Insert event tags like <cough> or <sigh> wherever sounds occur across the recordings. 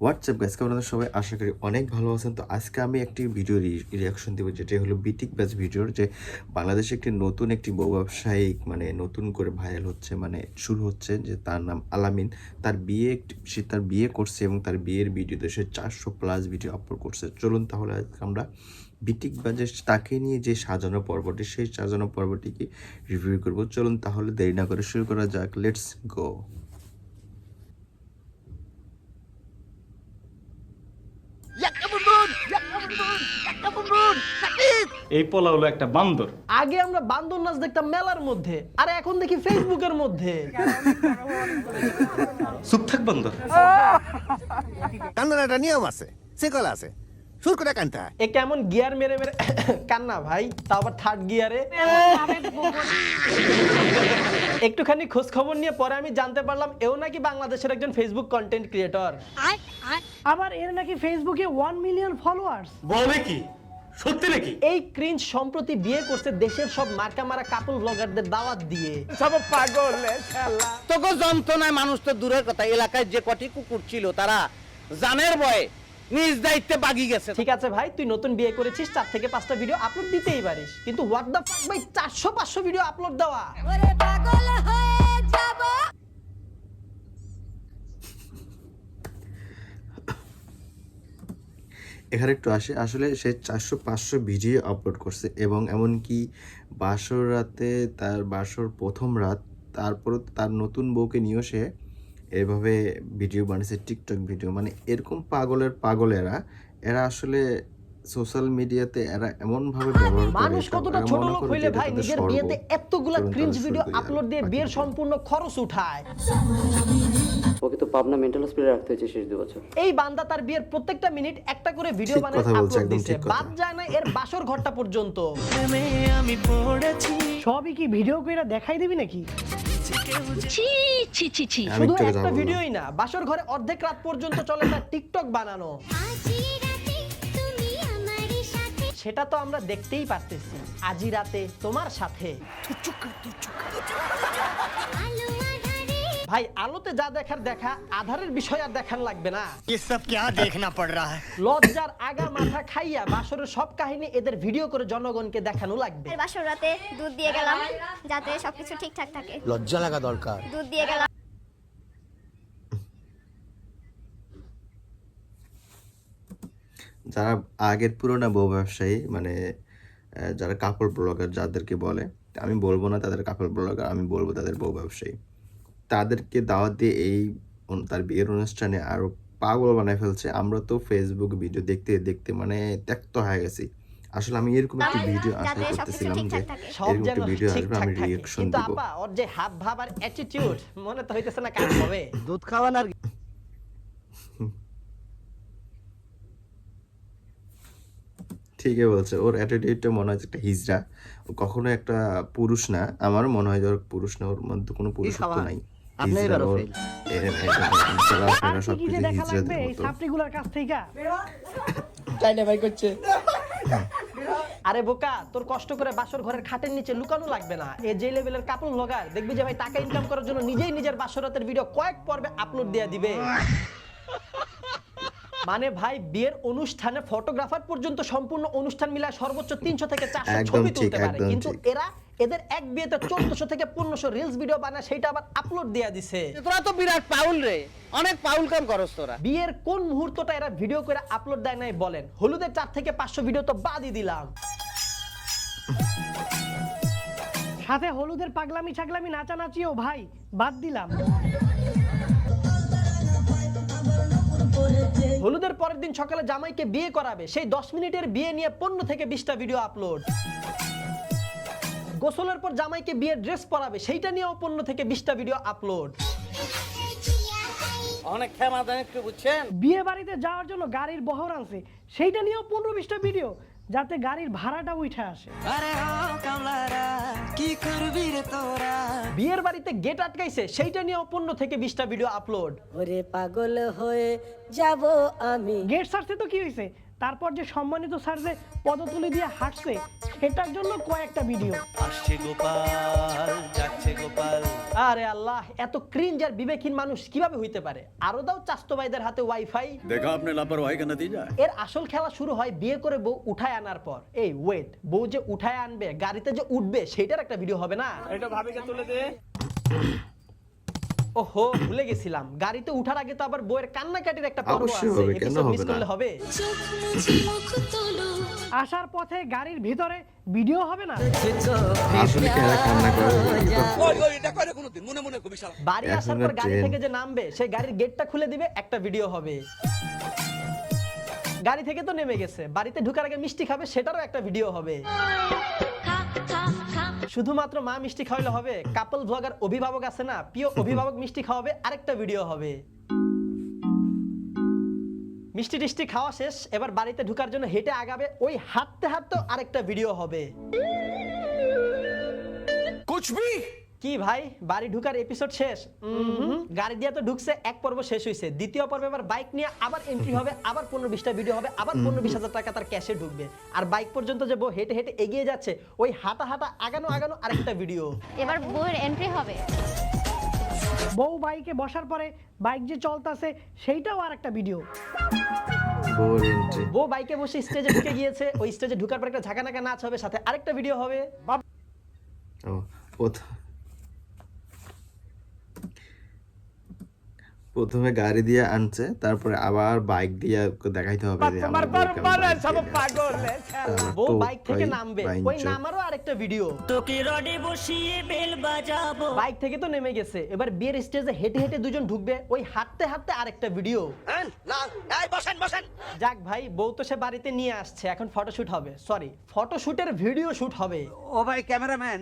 WhatsApp কেমন আছেন সবাই? আশা করি অনেক ভালো আছেন। তো আজকে আমি একটি ভিডিও রিয়াকশন দেবো, যেটা হলো বিটিক ব্যাচ ভিডিওর যে বাংলাদেশে একটি নতুন একটি বউ ব্যবসায়িক মানে নতুন করে ভাইরাল হচ্ছে মানে শুরু হচ্ছে, যে তার নাম আলামিন তার বিয়ে সে তার বিয়ে করছে এবং তার বিয়ের ভিডিওতে সে চারশো প্লাস ভিডিও আপলোড করছে। চলুন তাহলে আজকে আমরা বিটিক বাজে তাকে নিয়ে যে সাজানো পর্বটি, সেই সাজানো পর্বটিকে রিভিউ করব। চলুন তাহলে দেরি না করে শুরু করা যাক। লেটস গো এই পোলা হলো একটা বান্দর। আগে আমরা বান্দর নাচ দেখতাম মেলার মধ্যে আর এখন দেখি ফেসবুকের মধ্যে। চুপ থাক বান্দর। কান্নার একটা নিয়ম আছে সেকল আছে। সুর করে কানতে হয়। এ কেমন গিয়ার মেরে মেরে <coughs> কান্না ভাই তাও আবার থার্ড গিয়ারে? একটুখানি খোঁজ খবর নিয়ে পরে আমি জানতে পারলাম এও নাকি বাংলাদেশের একজন ফেসবুক কন্টেন্ট ক্রিয়েটর আবার এর নাকি ফেসবুকে ওয়ান মিলিয়ন ফলোয়ার্স বলে কি? সত্যি নাকি? এই ক্রিঞ্জ সম্প্রতি বিয়ে করছে দেশের সব মার্কা মারা কাপল ব্লগারদের দাওয়াত দিয়ে। তোকে যন্ত্রণায় মানুষ তো দূরের কথা এলাকায় যে কটি কুকুর ছিল তারা জানের ভয়ে নিজ দায়িত্বে বাগি গেছে। ঠিক আছে ভাই তুই নতুন বিয়ে করেছিস চার থেকে পাঁচটা ভিডিও আপলোড দিতেই পারিস। কিন্তু হোয়াট দ্য ভাই চারশো পাঁচশো ভিডিও আপলোড দেওয়া ওরে পাগল হয়ে যাব এখানে একটু আসে। আসলে সে চারশো পাঁচশো ভিডিও আপলোড করছে এবং এমনকি বাসর রাতে তার বাসর প্রথম রাত তারপর তার নতুন বউকে নিয়েও সে এভাবে ভিডিও বানিয়েছে টিকটক ভিডিও। মানে এরকম পাগলের পাগলেরা এরা আসলে সোশ্যাল মিডিয়াতে এরা এমন ভাবে ব্যবহার করে মানুষ কতটা ছোট লোক হইলে ভাই নিজের বিয়েতে এতগুলা ক্রিঞ্জ ভিডিও আপলোড দিয়ে বিয়ের সম্পূর্ণ খরচ উঠায়। ওকে তো পাবনা মেন্টাল হসপিটালে রাখতে হয়েছে শেষ দু বছর। এই বান্দা তার বিয়ের প্রত্যেকটা মিনিট একটা করে ভিডিও ঠিক বানায় কথা বলছে, আপলোড একদম দিছে ঠিক কথা। বাদ যায় না এর বাসর ঘরটা পর্যন্ত। সবই কি ভিডিও কইরা দেখাই দিবি নাকি? ছি ছি ছি ছি। আমি শুধু একটু। ভিডিওই না। বাসর ঘরে অর্ধেক রাত পর্যন্ত চলে তার টিকটক বানানো। আজি রাতে তুমি আমার সাথে সেটা তো আমরা দেখতেই পারতেছি আজি রাতে তোমার সাথে। ভাই আলোতে যা দেখার দেখা আধারের বিষয় আর দেখার লাগবে না ये सब क्या देखना पड़ रहा है লজ্জার আগা মাথা খাইয়া বাসরের সব কাহিনী এদের ভিডিও করে জনগণকে দেখানো লাগবে এর বাসর রাতে দুধ দিয়ে গেলাম যাতে সবকিছু ঠিকঠাক থাকে লজ্জা লাগা দরকার দুধ দিয়ে গেলাম যারা আগের পুরোনো বউ ব্যবসায়ী মানে আহ, যারা কাপড় ব্লগার যাদেরকে বলে আমি বলবো না তাদের কাপড় ব্লগার আমি বলবো তাদের বউ ব্যবসায়ী তাদেরকে দাওয়াত দিয়ে এই তার বিয়ের অনুষ্ঠানে আরও পাগল বানায় ফেলছে। আমরা তো ফেসবুক ভিডিও দেখতে দেখতে মানে ত্যক্ত হয়ে গেছি। আসলে আমি এরকম একটি ভিডিও আশা করতেছিলাম যে এরকম একটি ভিডিও আসবে আমি রিয়াকশন কিন্তু আপা ওর যে হাব ভাব আর অ্যাটিটিউড মনে তো হইতেছে না কাজ হবে। <laughs> দুধ খাওয়ান আর ঠিকই বলছে ওর অ্যাটিটিউডটা মনে হয় একটা হিজড়া। ও কখনো একটা পুরুষ না আমার মনে হয় যে ওর পুরুষ না ওর মধ্যে কোনো পুরুষত্ব নাই। আপনি এবারও <laughs> আর কি কি সবকিছু যে দেখা লাগবে এই সাপড়িগুলোর কাছ থেকে। আরে বোকা তোর কষ্ট করে বাসর ঘরের খাটের নিচে লুকানো লাগবে না। এ যে লেভেলের কাপড় ব্লগার দেখবি যে ভাই টাকা ইনকাম করার জন্য নিজেই নিজের বাসরাতের ভিডিও কয়েক পর্বে আপলোড দিয়ে দিবে। মানে ভাই বিয়ের অনুষ্ঠানে ফটোগ্রাফার পর্যন্ত সম্পূর্ণ অনুষ্ঠান মিলায় সর্বোচ্চ তিনশো থেকে চারশো ছবি তুলতে পারে। কিন্তু এরা এদের এক বিয়েতে চোদ্দশো থেকে পনেরোশো রিলস ভিডিও বানায় সেটা আবার আপলোড দিয়ে দিছে। তোরা তো বিরাট পাউল রে। অনেক পাউল কাম করস তোরা। বিয়ের কোন মুহূর্তটা এরা ভিডিও করে আপলোড দেয় নাই বলেন? হলুদের চার থেকে পাঁচশো ভিডিও তো বাদই দিলাম। সাথে হলুদের পাগলামি ছাগলামি নাচানাচিও ভাই বাদ দিলাম। হলুদের পরের দিন সকালে জামাইকে বিয়ে করাবে সেই দশ মিনিটের বিয়ে নিয়ে পনেরো থেকে বিশটা ভিডিও আপলোড গোসলের পর জামাইকে বিয়ের ড্রেস পরাবে সেইটা নিয়েও পনেরো থেকে বিশটা ভিডিও আপলোড অনেক ক্ষমা একটু বুঝছেন? বিয়ে বাড়িতে যাওয়ার জন্য গাড়ির বহর আনছে সেইটা নিয়েও পনেরো বিশটা ভিডিও যাতে গাড়ির ভাড়াটা উঠে আসে। কি করবি রে তোরা? বিয়ের বাড়িতে গেট আটকাইছে সেইটা নিয়েও পনেরো থেকে বিশটা ভিডিও আপলোড ওরে পাগল হয়ে যাব আমি। গেট সারছে তো কি হয়েছে তারপর যে সম্মানিত স্যার যে পদতুলি দিয়ে হাঁটছে সেটার জন্য কয়েকটা ভিডিও আসছে গোপাল যাচ্ছে গোপাল। আরে আল্লাহ এত ক্রিন যার বিবেকহীন মানুষ কীভাবে হইতে পারে? আরও দাও চাস্তবাইদের হাতে ওয়াইফাই দেখো আপনি লাপরওয়াহি দিয়ে যায়? এর আসল খেলা শুরু হয় বিয়ে করে বউ উঠায় আনার পর। এই ওয়েট বউ যে উঠায় আনবে গাড়িতে যে উঠবে সেটার একটা ভিডিও হবে না? এটা ভাবিকে তুলে দে। ওহো ভুলে গেছিলাম। গাড়িতে উঠার আগে তো আবার বউয়ের কান্নাকাটির একটা পর্ব অবশ্যই আছে। হবে, কেন এপিসোড হবে মিস না? করলে হবে? আসার পথে গাড়ির ভিতরে ভিডিও হবে না? আসলে কি এরা কান্না করে? বাড়ি আসার পর গাড়ি ট্রেন। থেকে যে নামবে সেই গাড়ির গেটটা খুলে দিবে একটা ভিডিও হবে। গাড়ি থেকে তো নেমে গেছে। বাড়িতে ঢুকার আগে মিষ্টি খাবে সেটারও একটা ভিডিও হবে। খা খা খা শুধুমাত্র মা মিষ্টি খাওয়াইলে হবে কাপল ব্লগার অভিভাবক আছে না প্রিয় <laughs> অভিভাবক মিষ্টি খাওয়াবে আরেকটা ভিডিও হবে। মিষ্টি টিষ্টি খাওয়া শেষ এবার বাড়িতে ঢুকার জন্য হেঁটে আগাবে ওই হাঁটতে হাঁটতে আরেকটা ভিডিও হবে। কি ভাই? বাড়ি ঢুকার এপিসোড শেষ? গাড়ি দিয়ে তো ঢুকছে এক পর্ব শেষ হয়েছে দ্বিতীয় পর্বে এবার বাইক নিয়ে আবার এন্ট্রি হবে আবার পনেরো বিশটা ভিডিও হবে আবার পনেরো বিশ হাজার টাকা তার ক্যাশে ঢুকবে। আর বাইক পর্যন্ত যে বউ হেঁটে হেঁটে এগিয়ে যাচ্ছে ওই হাঁটা হাঁটা আগানো আগানো আরেকটা ভিডিও এবার বউয়ের এন্ট্রি হবে। বউ বাইকে বসার পরে বাইক যে চলতেছে সেইটাও আর একটা ভিডিও বউ বাইকে বসে স্টেজে ঢুকে গিয়েছে ওই স্টেজে ঢুকার পর একটা ঝাঁকা নাকা নাচ হবে সাথে আরেকটা ভিডিও হবে। ও প্রথমে গাড়ি দিয়ে আনছে তারপরে আবার বাইক দিয়ে দেখাইতে হবে যে আমার বউ কেমন bike দিয়ে যায়। তাহলে বউ তো বাইক থেকে নামবে। ওই নামারও আরেকটা ভিডিও তোকে রডে বসিয়ে বেল বাজাবো। বাইক থেকে তো নেমে গেছে। এবার বিয়ের স্টেজে হেঁটে হেঁটে দুজন ঢুকবে। ওই হাঁটতে হাঁটতে আরেকটা ভিডিও বসেন বসেন। যাক ভাই বউ তো সে বাড়িতে নিয়ে আসছে। এখন ফটোশুট হবে। সরি ফটোশুটের ভিডিও শুট হবে। ও ভাই ক্যামেরাম্যান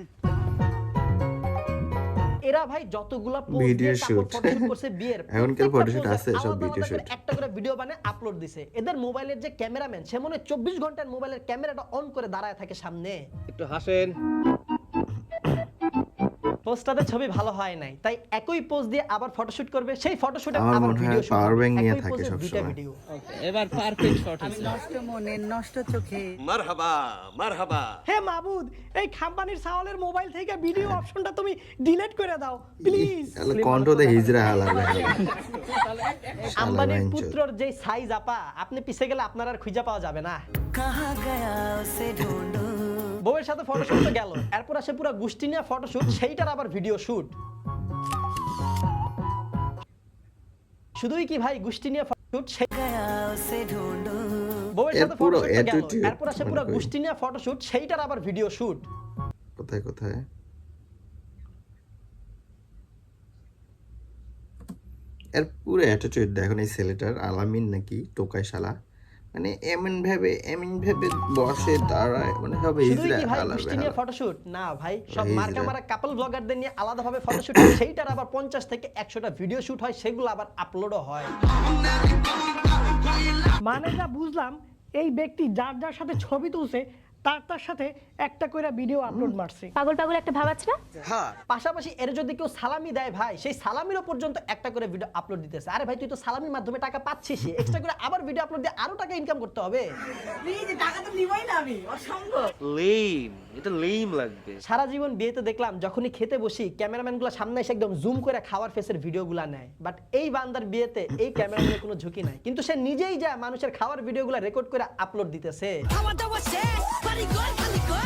এরা ভাই যতগুলা shoot। ফটোশুট করছে বিয়ের <laughs> এখনকার photoshoot আছে, সব ভিডিও shoot। একটা করে ভিডিও বানায় আপলোড দিছে এদের মোবাইলের যে ক্যামেরাম্যান সে মনে হয় চব্বিশ ঘণ্টার মোবাইলের ক্যামেরাটা অন করে দাঁড়ায় থাকে সামনে একটু হাসেন পোস্টারের ছবি ভালো হয় নাই। তাই একই পোস্ট দিয়ে আবার ফটোশুট করবে সেই ফটোশুটে আবার ভিডিও শুট পাওয়ার ব্যাংক নিয়ে থাকে সব সময় ওকে এবার পারফেক্ট শট আছে নষ্ট মনে নষ্ট চোখে। মারহাবা মারহাবা। হে মাবুদ এই খাম্পানির সাওয়ালের মোবাইল থেকে ভিডিও অপশনটা তুমি ডিলিট করে দাও প্লিজ তাহলে কন্ট্রো দে হিজরা হালা আম্বানির পুত্রর যে সাইজ আপা আপনি পিছে গেলে আপনার আর খুঁজে পাওয়া যাবে না। কাহা গয়া সে ঢুঁড়ো। বউয়ের সাথে ফটোশুট তো গেল। এরপর আসে পুরো গুষ্টি নিয়ে ফটোশুট সেইটার আবার ভিডিও শুট শুধুই কি ভাই গুষ্টি নিয়ে ফটোশুট সেই বউয়ের সাথে ফটোশুট তো গেল। এরপর আসে পুরো মনে গুষ্টি নিয়ে ফটোশুট সেইটার আবার ভিডিও শুট কোথায় কোথায়? এর পুরো অ্যাটিটিউড দেখুন এই ছেলেটার আলামিন নাকি টোকাই শালা। মানে এমন ভাবে এমন ভাবে বসে দাঁড়ায় মানে হবে ইজরা আলাদা নিয়ে ফটোশুট না ভাই সব মার্কা মারা কাপল ব্লগারদের নিয়ে আলাদাভাবে ফটোশুট সেইটার আবার পঞ্চাশ থেকে একশোটা ভিডিও শুট হয় সেগুলো আবার আপলোডও হয়। মানে যা বুঝলাম এই ব্যক্তি যার যার সাথে ছবি তুলছে তার তার সাথে একটা করে ভিডিও আপলোড মারছে। পাগল পাগল একটা ভাব আছে না পাশাপাশি এর যদি কেউ সালামি দেয় ভাই সেই সালামিরও পর্যন্ত একটা করে ভিডিও আপলোড দিতেছে। আরে ভাই তুই তো সালামির মাধ্যমে টাকা পাচ্ছিস এক্সট্রা করে আবার ভিডিও আপলোড দিয়ে আরও টাকা ইনকাম করতে হবে। টাকা তো নিবই না আমি। অসম্ভব। লেম এটা লেম লাগবে। সারা জীবন বিয়েতে দেখলাম যখনই খেতে বসি ক্যামেরাম্যানগুলো সামনে এসে একদম জুম করে খাওয়ার ফেসের ভিডিও গুলা নেয়। বাট এই বান্দার বিয়েতে এই ক্যামেরাম্যানের কোনো ঝুঁকি নাই। কিন্তু সে নিজেই যা মানুষের খাওয়ার ভিডিও গুলা রেকর্ড করে আপলোড দিতেছে।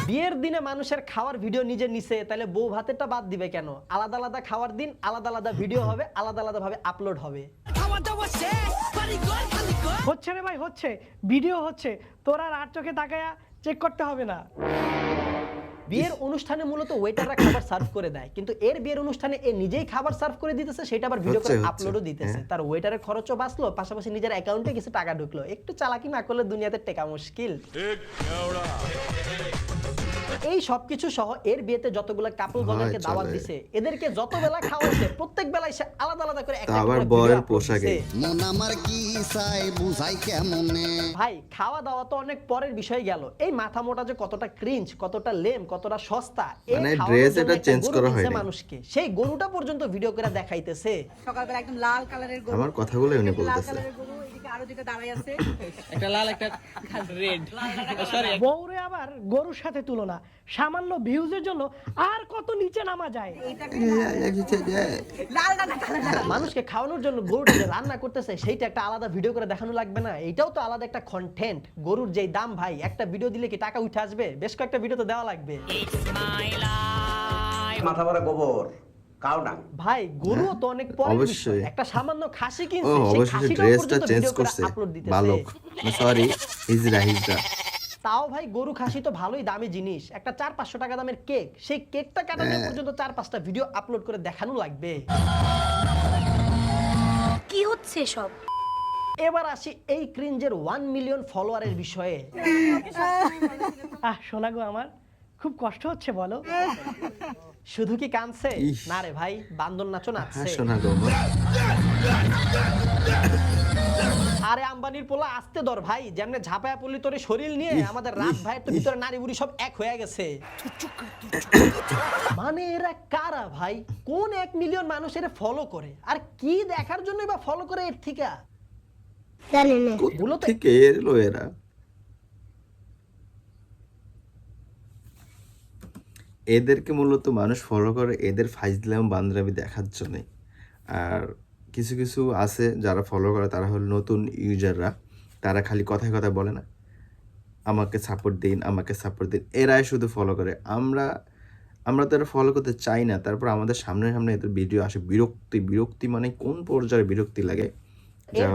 বিয়ের দিনে মানুষের খাওয়ার ভিডিও নিজে নিছে তাহলে বউ ভাতেরটা বাদ দিবে কেন? আলাদা আলাদা খাওয়ার দিন আলাদা আলাদা ভিডিও হবে আলাদা আলাদা ভাবে আপলোড হবে। হচ্ছে রে ভাই হচ্ছে। ভিডিও হচ্ছে। তোর আর চোখে তাকায়া চেক করতে হবে না। বিয়ের অনুষ্ঠানে মূলত ওয়েটাররা খাবার সার্ভ করে দেয়। কিন্তু এর বিয়ের অনুষ্ঠানে এ নিজেই খাবার সার্ভ করে দিতেছে সেটা আবার ভিডিও করে আপলোডও দিতেছে। হ্যাঁ। তার ওয়েটারের খরচও বাঁচলো পাশাপাশি নিজের অ্যাকাউন্টে কিছু টাকা ঢুকলো। একটু চালাকি না করলে দুনিয়াতে টেকা মুশকিল। এই সবকিছু সহ এর বিয়েতে যতগুলো কাপল ব্লগারকে দাওয়াত দিছে এদেরকে যত বেলা খাওয়াইছে প্রত্যেক বেলায় সে আলাদা আলাদা করে একটা আবার বরের পোশাকে। মন আমার কি চাই বুঝাই কেমনে? ভাই খাওয়া দাওয়া তো অনেক পরের বিষয় গেল। এই মাথা মোটা যে কতটা ক্রিঞ্জ কতটা লেম কতটা সস্তা এই মানে জন্য এটা গরু করা হয়নি। মানুষকে। সেই গরুটা পর্যন্ত ভিডিও করে দেখাইতেছে। সকালবেলা একদম লাল কালারের গরু। আমার কথাগুলো উনি লাল বলতেছে কালারের গরু এদিকে একটা লাল একটা রেড। বউরে আবার গরুর সাথে তুলনা। সামান্য ভিউজের জন্য আর কত নিচে নামা যায়? মানুষকে খাওয়ানোর জন্য গরুটা যে রান্না করতেছে সেইটা একটা আলাদা ভিডিও করে দেখানো লাগবে না। এটাও তো আলাদা একটা কন্টেন্ট গরুর যেই দাম ভাই একটা ভিডিও দিলে কি টাকা উঠে আসবে? বেশ কয়েকটা ভিডিও তো দেওয়া লাগবে। মাথা ভরা গোবর। কাউডাং ভাই গরুও তো অনেক বিষয়। অবশ্যই। একটা সামান্য খাসি কিনছে ড্রেসটা চেঞ্জ করছে। বালক সরি হিজরা হিজরা তাও ভাই গরু খাসি তো ভালোই দামি জিনিস। একটা চার পাঁচশো টাকা দামের কেক। সেই কেকটা কাটানো হ্যাঁ। পর্যন্ত চার পাঁচটা ভিডিও আপলোড করে দেখানো লাগবে। কি হচ্ছে সব এবার আসি এই ক্রিঞ্জের ওয়ান মিলিয়ন ফলোয়ারের বিষয়ে। <laughs> আহ শোনা গো আমার। খুব কষ্ট হচ্ছে বলো। <laughs> শুধু কি কানছে না রে ভাই বান্দর নাচো হ্যাঁ নাচছে আরে আম্বানির পোলা আসতে দর ভাই। যেমনে ঝাপায়া পড়লি তোর শরীর নিয়ে আমাদের রাত ভাই তো ভিতরে নারী বুড়ি সব এক হয়ে গেছে। মানে এরা কারা ভাই? কোন এক মিলিয়ন মানুষ এরা ফলো করে? আর কি দেখার জন্য বা ফলো করে এর থেকে? জানি না। মূলত থেকে এলো এরা? এদেরকে মূলত মানুষ ফলো করে এদের ফাইজলাম বান্দরামি দেখার জন্যে। আর কিছু কিছু আছে যারা ফলো করে, তারা হলো নতুন ইউজাররা তারা খালি কথায় কথা বলে না, আমাকে সাপোর্ট দিন, আমাকে সাপোর্ট দিন। এরাই শুধু ফলো করে। আমরা আমরা তো এটা ফলো করতে চাই না। তারপর আমাদের সামনে সামনে এদের ভিডিও আসে বিরক্তি বিরক্তি মানে কোন পর্যায়ে বিরক্তি লাগে?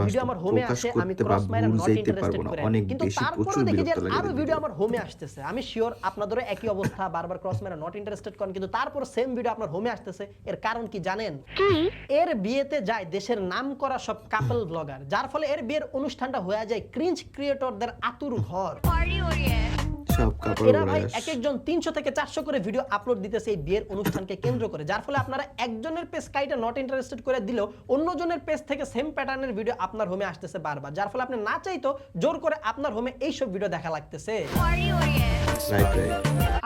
ভিডিও আমার হোমে আসে আমি ক্রস মাইরা নট ইন্টারেস্টেড করে। কিন্তু তারপরেও দেখি যে আরও ভিডিও আমার হোমে আসতেছে। আমি শিওর আপনাদেরও একই অবস্থা বারবার ক্রস মাইরা নট ইন্টারেস্টেড করেন কিন্তু তারপর সেম ভিডিও আপনার হোমে আসতেছে। এর কারণ কি জানেন? এর বিয়েতে যায় দেশের নাম করা সব কাপল ব্লগার যার ফলে এর বিয়ের অনুষ্ঠানটা হয়ে যায় ক্রিঞ্জ ক্রিয়েটরদের আতুর ঘর। সব কাপড় এরা ভাই এক একজন তিনশো থেকে চারশো করে ভিডিও আপলোড দিতেছে এই বিয়ের অনুষ্ঠানকে কেন্দ্র করে। যার ফলে আপনারা একজনের পেজ কাইটা নট ইন্টারেস্টেড করে দিলেও অন্যজনের পেজ থেকে সেম প্যাটার্নের ভিডিও আপনার হোমে আসতেছে বারবার। যার ফলে আপনি না চাইতো জোর করে আপনার হোমে এইসব ভিডিও দেখা লাগতেছে।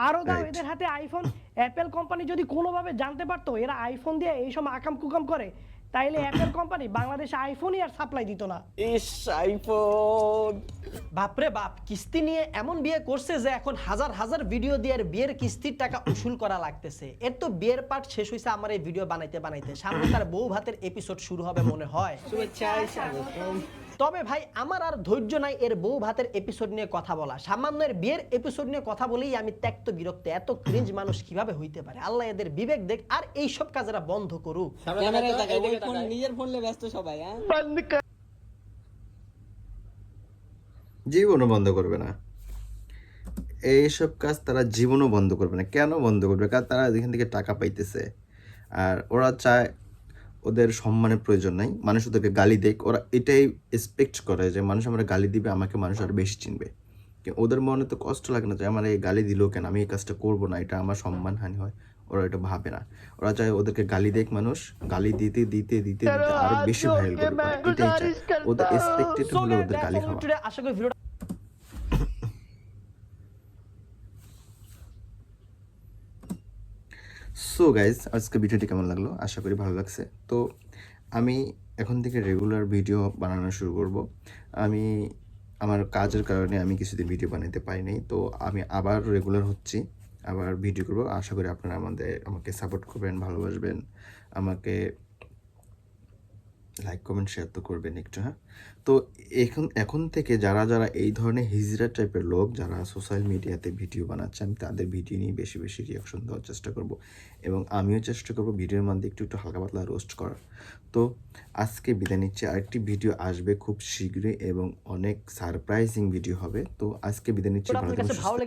আরও দাও এদের হাতে আইফোন অ্যাপেল কোম্পানি যদি কোনোভাবে জানতে পারতো এরা আইফোন দিয়ে এই সময় আকাম কুকাম করে। তাইলে অ্যাপের কোম্পানি বাংলাদেশে আইফোনই আর সাপ্লাই দিত না। ইস আইফোন বাপরে বাপ কিস্তি নিয়ে এমন বিয়ে করছে যে এখন হাজার হাজার ভিডিও দিয়ে আর বিয়ের কিস্তির টাকা উসুল করা লাগতেছে। এর তো বিয়ের পার্ট শেষ হইছে আমার এই ভিডিও বানাইতে বানাইতে। সামনে তার বউ ভাতের এপিসোড শুরু হবে মনে হয়। তবে ভাই আমার আর ধৈর্য নাই এর বউ ভাতের এপিসোড নিয়ে কথা বলা। সামান্য এর বিয়ের এপিসোড নিয়ে কথা বলেই আমি ত্যক্ত বিরক্ত এত ক্রিঞ্জ <coughs> মানুষ কীভাবে হইতে পারে? আল্লাহ এদের বিবেক দেখ আর এই সব কাজেরা বন্ধ করুক। নিজের ফোন নিয়ে ব্যস্ত সবাই হ্যাঁ? জীবনও বন্ধ করবে না। এইসব কাজ তারা জীবনও বন্ধ করবে না। কেন বন্ধ করবে? কারণ তারা এখান থেকে টাকা পাইতেছে আর ওরা চায় ওদের সম্মানের প্রয়োজন নাই। মানুষ ওদেরকে গালি দেখ ওরা এটাই এক্সপেক্ট করে যে মানুষ আমার গালি দিবে আমাকে মানুষ আর বেশি চিনবে। ওদের মনে তো কষ্ট লাগে না যে আমার এই গালি দিল কেন? আমি এই কাজটা করব না। এটা আমার সম্মানহানি হয়। ওরা এটা ভাবে না। ওরা চায় ওদেরকে গালি দেখ মানুষ গালি দিতে দিতে দিতে দিতে আরও বেশি ভাইরাল করবে এটাই চায়। ওদের এক্সপেক্টেড হলো ওদের গালি খাওয়া। আশা করি ভিডিওটা সো গাইজ আজকে ভিডিওটি কেমন লাগল? আশা করি ভালো লাগছে। তো, আমি এখন থেকে রেগুলার ভিডিও বানানো শুরু করব। আমি, আমার কাজের কারণে আমি কিছুদিন ভিডিও বানাতে পারিনি। তো, আমি আবার রেগুলার হচ্ছি, আবার ভিডিও করব। আশা করি আপনারা আমাদের, আমাকে সাপোর্ট করবেন, ভালোবাসবেন, আমাকে লাইক কমেন্ট শেয়ার তো করবেন একটু হ্যাঁ? তো এখন এখন থেকে যারা যারা এই ধরনের হিজড়া টাইপের লোক যারা সোশ্যাল মিডিয়াতে ভিডিও বানাচ্ছে আমি তাদের ভিডিও নিয়ে বেশি বেশি রিয়াকশন দেওয়ার চেষ্টা করব। এবং আমিও চেষ্টা করব ভিডিওর মধ্যে একটু একটু হালকা পাতলা রোস্ট করার। তো আজকে বিদায় নিচ্ছি। আরেকটি ভিডিও আসবে খুব শীঘ্রই এবং অনেক সারপ্রাইজিং ভিডিও হবে। তো আজকে বিদায় নিচ্ছি। ভালো